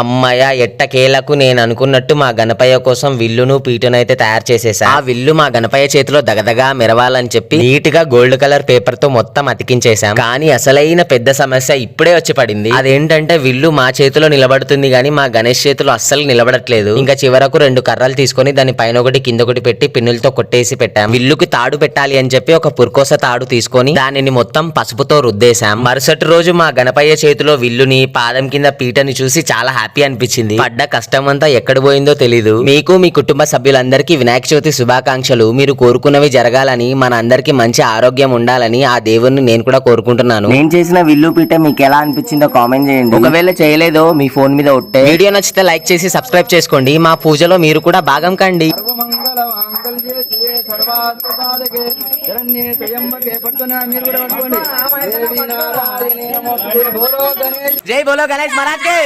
అమ్మయ్య ఎట్టకేలకు నేను అనుకున్నట్టు మా గణపయ్య కోసం విల్లును పీటనైతే తయారు చేసేసా. ఆ విల్లు మా గణపయ్య చేతిలో దగదగా మెరవాలని చెప్పి నీట్గా గోల్డ్ కలర్ పేపర్తో మొత్తం అతికించేశాం. కానీ అసలైన పెద్ద సమస్య ఇప్పుడే వచ్చి పడింది. అదేంటంటే విల్లు మా చేతిలో నిలబడుతుంది కానీ మా గణేష్ చేతిలో అస్సలు నిలబడట్లేదు. ఇంకా చివరకు రెండు కర్రలు తీసుకొని దాని పైన ఒకటి కింద ఒకటి పెట్టి పిన్నులతో కొట్టేసి పెట్టాం. విల్లుకి తాడు పెట్టాలి అని చెప్పి ఒక పుర్కోస తాడు తీసుకొని దానిని మొత్తం పసుపుతో రుద్దేశాం. మరుసటి రోజు మా గణపయ్య చేతిలో విల్లుని పాదం కింద పీటని చూసి చాలా హ్యాపీ అనిపించింది. పడ్డ కష్టం అంతా ఎక్కడ పోయిందో తెలీదు. మీకు మీ కుటుంబ సభ్యులందరికీ వినాయక చవితి శుభాకాంక్షలు. మీరు కోరుకున్నవి జరగాలని మన అందరికి మంచి ఆరోగ్యం ఉండాలని ఆ దేవుణ్ణి నేను కూడా కోరుకుంటున్నాను. నేను చేసిన విల్లు పీట మీకు ఎలా అనిపించిందో కామెంట్ చేయండి. ఒకవేళ చేయలేదో మీ ఫోన్ మీద ఒట్టే. వీడియో నచ్చితే లైక్ చేసి సబ్స్క్రైబ్ చేసుకోండి. మా పూజలో మీరు కూడా భాగం కండి. జై బోలో గణేష్ మహారాజ్ కే.